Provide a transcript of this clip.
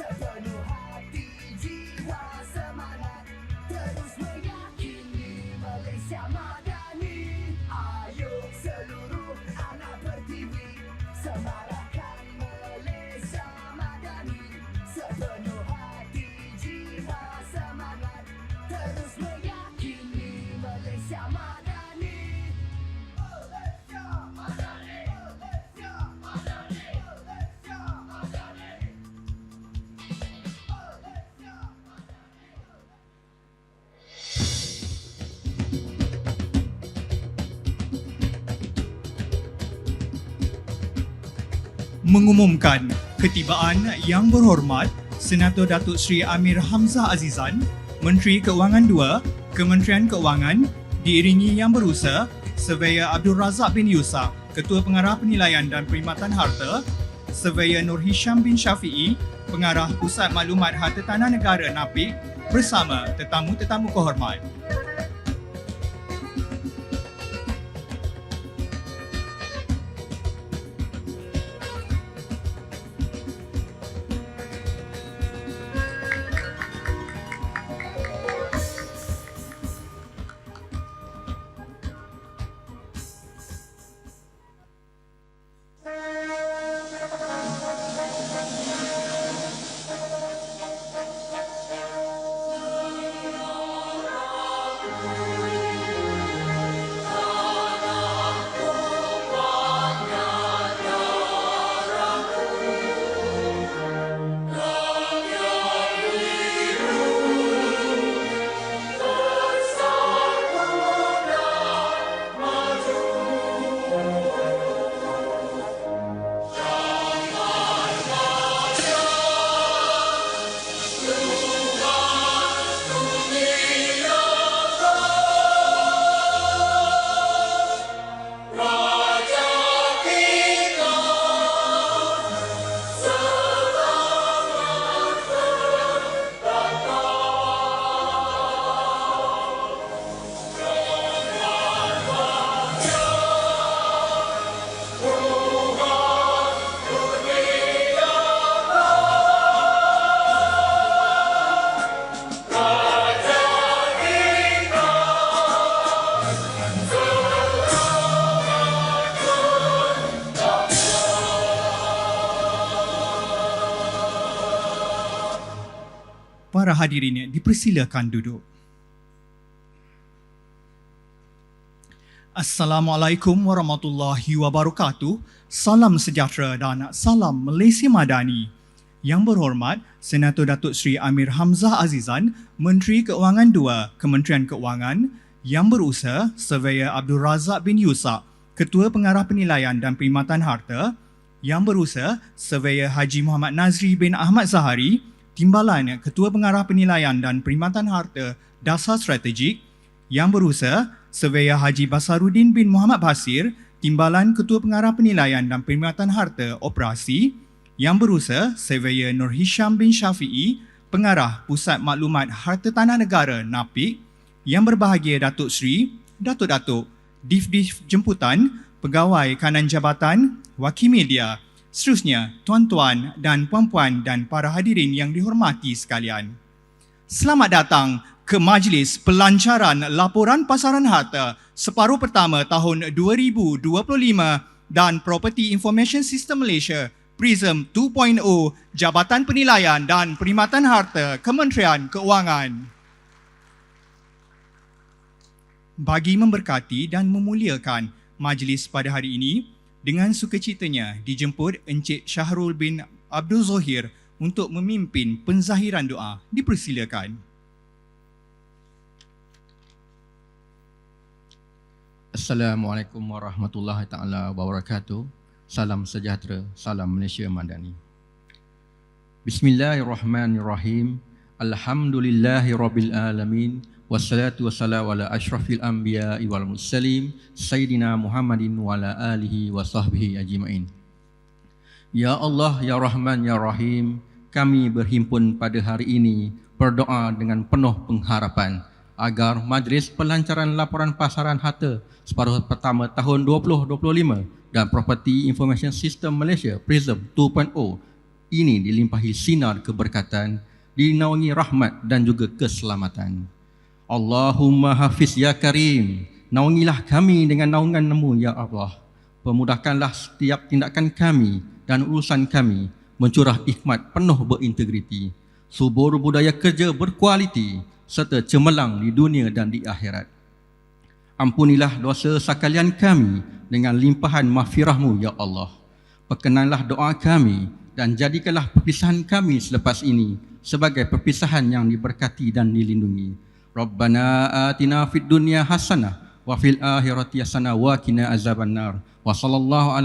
Yes. Mengumumkan ketibaan yang berhormat Senator Datuk Seri Amir Hamzah Azizan, Menteri Keuangan II, Kementerian Keuangan, diiringi Yang Berusaha, Surveyor Abdul Razak bin Yusak, Ketua Pengarah Penilaian dan Perkhidmatan Harta, Surveyor Nur Hisham bin Syafiee, Pengarah Pusat Maklumat Harta Tanah Negara NAPIK bersama tetamu-tetamu kehormat. Para hadirin dipersilakan duduk. Assalamualaikum warahmatullahi wabarakatuh. Salam sejahtera dan salam Malaysia Madani. Yang berhormat Senator Datuk Seri Amir Hamzah Azizan, Menteri Keuangan II, Kementerian Keuangan, Yang Berusaha Surveyor Abdul Razak bin Yusak, Ketua Pengarah Penilaian dan Perkhidmatan Harta, Yang Berusaha Surveyor Haji Muhammad Nazri bin Ahmad Zahari, Timbalan Ketua Pengarah Penilaian dan Perkhidmatan Harta Dasar Strategik, Yang Berusaha Surveyor Haji Basaruddin bin Muhammad Basir, Timbalan Ketua Pengarah Penilaian dan Perkhidmatan Harta Operasi, Yang Berusaha Surveyor Nur Hisham bin Syafiee, Pengarah Pusat Maklumat Harta Tanah Negara NAPIK, Yang Berbahagia Datuk Seri, Datuk-Datuk, Div-Div Jemputan, Pegawai Kanan Jabatan, Wakil Media, seterusnya tuan-tuan dan puan-puan dan para hadirin yang dihormati sekalian. Selamat datang ke Majlis Pelancaran Laporan Pasaran Harta separuh pertama tahun 2025 dan Property Information System Malaysia PRISM 2.0 Jabatan Penilaian dan Perkhidmatan Harta Kementerian Keuangan. Bagi memberkati dan memuliakan majlis pada hari ini, dengan sukacitanya dijemput Encik Syahrul bin Abdul Zohir untuk memimpin penzahiran doa. Dipersilakan. Assalamualaikum warahmatullahi taala wabarakatuh. Salam sejahtera, salam Malaysia Madani. Bismillahirrahmanirrahim. Alhamdulillahi rabbil alamin. Wassalatu wassalamu ala ashrafil anbiya'i wal mursalin Sayyidina Muhammadin wa ala alihi wa sahbihi ajma'in Ya Allah, Ya Rahman, Ya Rahim Kami berhimpun pada hari ini berdoa dengan penuh pengharapan agar Majlis Pelancaran Laporan Pasaran Harta separuh pertama tahun 2025 dan Property Information System Malaysia PRISM 2.0 ini dilimpahi sinar keberkatan, dinaungi rahmat dan juga keselamatan. Allahumma hafiz ya karim, naungilah kami dengan naungan-Mu ya Allah. Pemudahkanlah setiap tindakan kami dan urusan kami mencurah hikmat penuh berintegriti, subur budaya kerja berkualiti serta cemerlang di dunia dan di akhirat. Ampunilah dosa sekalian kami dengan limpahan mahfirahmu ya Allah. Perkenanlah doa kami dan jadikanlah perpisahan kami selepas ini sebagai perpisahan yang diberkati dan dilindungi. Rabbana atina fid dunya hasanah wa fil akhirati hasanah wa qina azabannar. Wa sallallahu ala